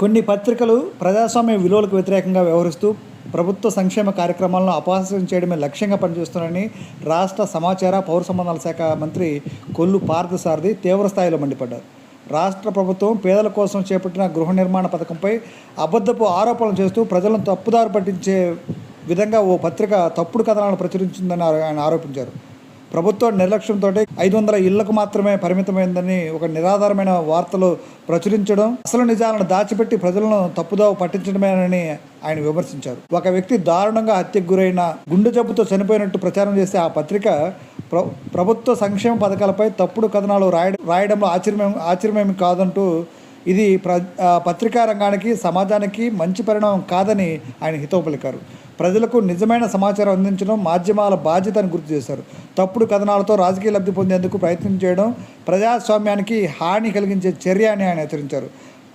కొన్ని పత్రికలు ప్రజాస్వామ్య విలువలకు వ్యతిరేకంగా వ్యవహరిస్తూ ప్రభుత్వ సంక్షేమ కార్యక్రమాలను అపహాస్యం చేయడమే లక్ష్యంగా పనిచేస్తున్నారని రాష్ట్ర సమాచార పౌర సంబంధాల శాఖ మంత్రి కొల్లు పార్థసారథి తీవ్ర స్థాయిలో మండిపడ్డారు. రాష్ట్ర ప్రభుత్వం పేదల కోసం చేపట్టిన గృహ నిర్మాణ పథకంపై అబద్ధపు ఆరోపణలు చేస్తూ ప్రజలను తప్పుదారి పట్టించే విధంగా ఓ పత్రిక తప్పుడు కథనాలను ప్రచురించిందని ఆయన ఆరోపించారు. ప్రభుత్వ నిర్లక్ష్యంతో ఐదు వందల ఇళ్ళకు మాత్రమే పరిమితమైందని ఒక నిరాధారమైన వార్తలు ప్రచురించడం అసలు నిజాలను దాచిపెట్టి ప్రజలను తప్పుదోవ పట్టించడమేనని ఆయన విమర్శించారు. ఒక వ్యక్తి దారుణంగా హత్యకు గురైన గుండె జబ్బుతో చనిపోయినట్టు ప్రచారం చేసే ఆ పత్రిక ప్ర ప్రభుత్వ సంక్షేమ పథకాలపై తప్పుడు కథనాలు రాయడం రాయడంలో ఆశ్చర్యం ఆశ్చర్యమేమి కాదంటూ ఇది ప్ర పత్రికా రంగానికి సమాజానికి మంచి పరిణామం కాదని ఆయన హితవు పలికారు. ప్రజలకు నిజమైన సమాచారం అందించడం మాధ్యమాల బాధ్యత అని గుర్తు చేశారు. తప్పుడు కథనాలతో రాజకీయ లబ్ధి పొందేందుకు ప్రయత్నం చేయడం ప్రజాస్వామ్యానికి హాని కలిగించే చర్య అని ఆయన హెచ్చరించారు.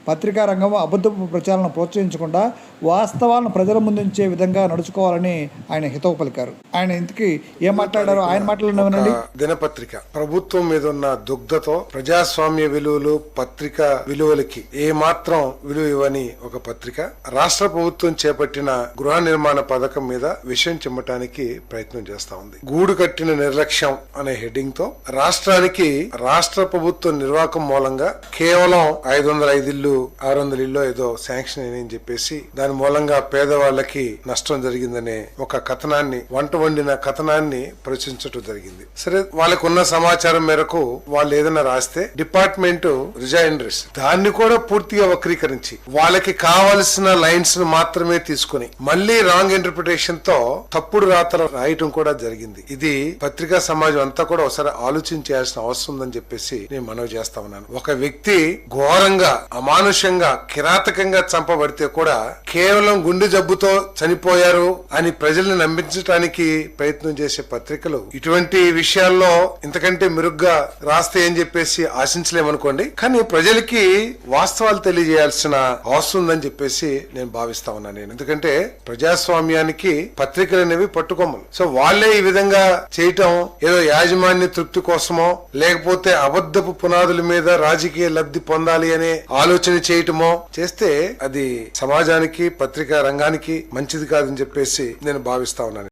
పత్రికా రంగం అబద్ధపు ప్రచారాలను ప్రోత్సహించకుండా వాస్తవాలను ప్రజల ముందుంచే విధంగా నడుచుకోవాలని ఆయన హితవు పలికారు. ఆయన ఇంతకీ ఏం మాట్లాడారో? ఆయన మాట్లాడినవనండి ఒక దినపత్రిక. ప్రభుత్వం మీద ఉన్న దుగ్ధతో ప్రజాస్వామ్య విలువలు పత్రిక విలువలకి ఏ మాత్రం విలువ ఇవ్వని ఒక పత్రిక. రాష్ట్ర ప్రభుత్వం చేపట్టిన గృహ నిర్మాణ పథకం మీద విషయం చిమ్మటానికి ప్రయత్నం చేస్తా ఉంది. గూడు కట్టిన నిర్లక్ష్యం అనే హెడ్డింగ్తో రాష్ట్రానికి రాష్ట్ర ప్రభుత్వ నిర్వాహకం మూలంగా కేవలం ఐదు వందల ఐదు ఇల్లు ఆరు వందల ఇల్లు ఏదో శాంక్షన్ అని చెప్పేసి దాని మూలంగా పేదవాళ్ళకి నష్టం జరిగిందనే ఒక కథనాన్ని వంట వండిన కథనాన్ని ప్రచురించడం జరిగింది. సరే వాళ్ళకు ఉన్న సమాచారం మేరకు వాళ్ళు ఏదైనా రాస్తే డిపార్ట్మెంట్ రిజైండర్స్ దాన్ని కూడా పూర్తిగా వక్రీకరించి వాళ్ళకి కావలసిన లైన్స్ను మాత్రమే తీసుకుని మళ్ళీ రాంగ్ ఇంటర్ప్రిటేషన్తో తప్పుడు రాతలు రాయటం కూడా జరిగింది. ఇది పత్రికా సమాజం అంతా కూడా ఒకసారి ఆలోచించాల్సిన అవసరం ఉందని చెప్పేసి నేను మనవి చేస్తా ఉన్నాను. ఒక వ్యక్తి ఘోరంగా అమానుషంగా కిరాతకంగా చంపబడితే కూడా కేవలం గుండె జబ్బుతో చనిపోయారు అని ప్రజల్ని నమ్మించడానికి ప్రయత్నం చేసే పత్రికలు ఇటువంటి విషయాల్లో ఇంతకంటే మెరుగ్గా రాస్తే అని చెప్పేసి ఆశించలేమనుకోండి. కానీ ప్రజలకి వాస్తవాలు తెలియజేయాల్సిన అవసరం ఉందని చెప్పేసి నేను భావిస్తా ఉన్నాను నేను. ఎందుకంటే ప్రజాస్వామ్యానికి పత్రికలు అనేవి పట్టుకొమ్మలు. సో వాళ్ళే ఈ విధంగా చేయటం ఏదో యాజమాన్య తృప్తి కోసమో లేకపోతే అబద్ధపు పునాదుల మీద రాజకీయ లబ్ధి పొందాలి అనే ఆలోచన చేయటమో చేస్తే అది సమాజానికి పత్రికా రంగానికి మంచిది కాదని చెప్పేసి నేను భావిస్తా ఉన్నాను.